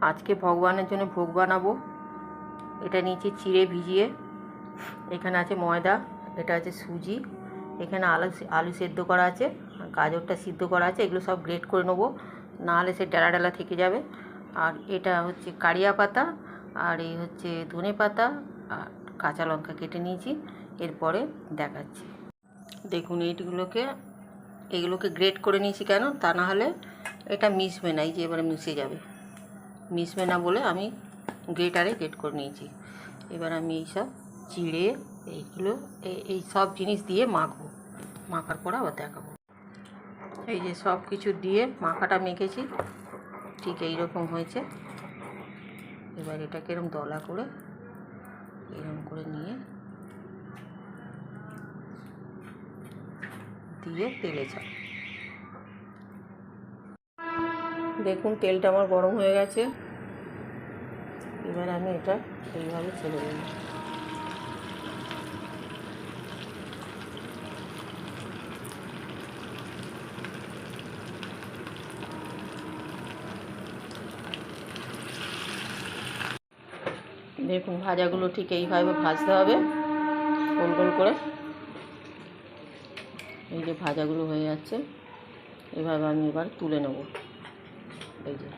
আজকে ভগবানের জন্য ভোগ বানাবো। এটা নিচে চিড়ে ভিজিয়ে। এখানে আছে ময়দা, এটা আছে সুজি, এখানে আলু আলু সেদ্ধ করা আছে গাজরটা সিদ্ধ করা আছে, এগুলো সব গ্রেট করে নেব। নাহলে সে ডালা ডালা থেকে যাবে। আর এটা হচ্ছে কারিয়া পাতা, আর এই হচ্ছে ধনে পাতা, আর কাঁচা লঙ্কা কেটে নিয়েছি। এরপরে দেখাচ্ছি। দেখুন, এইগুলোকে, এগুলোকে গ্রেট করে নিয়েছি কেন? তা না হলে এটা মিশবে না, এই যে এবারে মিশে যাবে। মিশবে না বলে আমি গ্রেটারে গ্রেট করে নিয়েছি। এবার আমি এইসব চিড়ে, এইগুলো, এই- সব জিনিস দিয়ে মাখবো। মাখার পর আবার দেখাবো। এই যে সব কিছু দিয়ে মাখাটা মেখেছি, ঠিক এই রকম হয়েছে। এবার এটাকে এরকম দলা করে এরকম করে নিয়ে দিয়ে তেলে ছাড় দেখুন তেলটা আমার গরম হয়ে গেছে। এবার আমি এটা এইভাবে ছেড়ে দেবো। দেখুন, ভাজাগুলো ঠিক এইভাবে ভাজতে হবে। গোল গোল করে। এই যে ভাজাগুলো হয়ে যাচ্ছে, এভাবে আমি এবার তুলে নেব। এই যে।